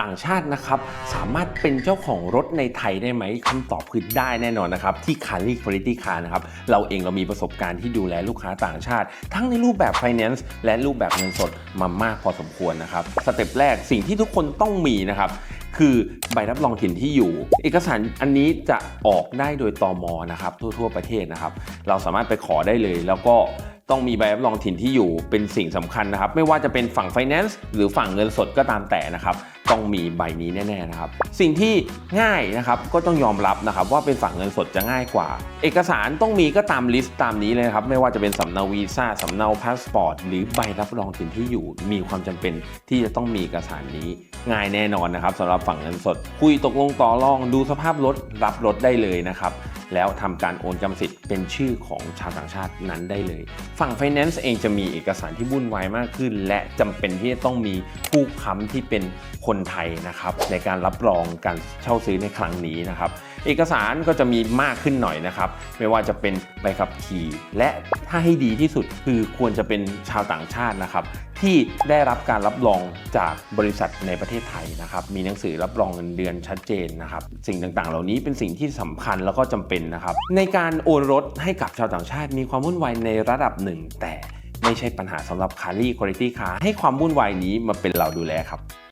ต่างชาตินะครับสามารถเป็นเจ้าของรถในไทยได้ไหมคำตอบคือได้แน่นอนนะครับที่ c a r l y Quality Car นะครับเราเองเรามีประสบการณ์ที่ดูแลลูกค้าต่างชาติ ทั้งในรูปแบบ Finance และรูปแบบเงินสดมามากพอสมควรนะครับสเต็ปแรกสิ่งที่ทุกคนต้องมีนะครับคือใบรับรองถิ่นที่อยู่ เอกสารอันนี้จะออกได้โดยตมนะครับทั่ว ๆ ประเทศนะครับ เราสามารถไปขอได้เลยแล้วก็ ต้องมีใบรับรองถิ่นที่อยู่เป็นสิ่งสำคัญนะครับ ไม่ว่าจะเป็นฝั่ง Finance หรือฝั่งเงินสดก็ตามแต่นะครับต้องมีใบนี้แน่ๆนะครับ สิ่งที่ง่ายนะครับก็ต้องยอมรับนะครับว่าเป็นฝั่งเงินสดจะง่ายกว่า เอกสารต้องมีก็ตามลิสต์ตามนี้เลยครับไม่ว่าจะเป็นสำเนาวีซ่าสำเนาพาสปอร์ตหรือใบรับรองถิ่นที่อยู่ มีความจำเป็นที่จะต้องมีเอกสารนี้ง่ายแน่นอนนะครับสำหรับฝั่งเงินสด คุยตกลงต่อรองดูสภาพรถรับรถได้เลยนะครับ แล้วทำการโอนกรรมสิทธิ์เป็นชื่อของชาวต่างชาตินั้นได้เลย ฝั่ง Finance เองจะมีเอกสารที่วุ่นวายมากขึ้น และจำเป็นที่จะต้องมีผู้ค้ำที่เป็นคนไทยนะครับในการรับรองการเช่าซื้อในครั้งนี้นะครับเอกสารก็จะมีมากขึ้นหน่อยนะครับ ไม่ว่าจะเป็นใบขับขี่ และถ้าให้ดีที่สุดคือควรจะเป็นชาวต่างชาตินะครับ ที่ได้รับการรับรองจากบริษัทในประเทศไทยนะครับ มีหนังสือรับรองเงินเดือนชัดเจนนะครับ สิ่งต่างๆ เหล่านี้เป็นสิ่งที่สำคัญแล้วก็จำเป็นนะครับ ในการโอนรถให้กับชาวต่างชาติ มีความวุ่นวายในระดับหนึ่ง แต่ไม่ใช่ปัญหาสำหรับ c a r l y Quality Car ให้ความวุ่นวายนี้มาเป็นเราดูแลครับ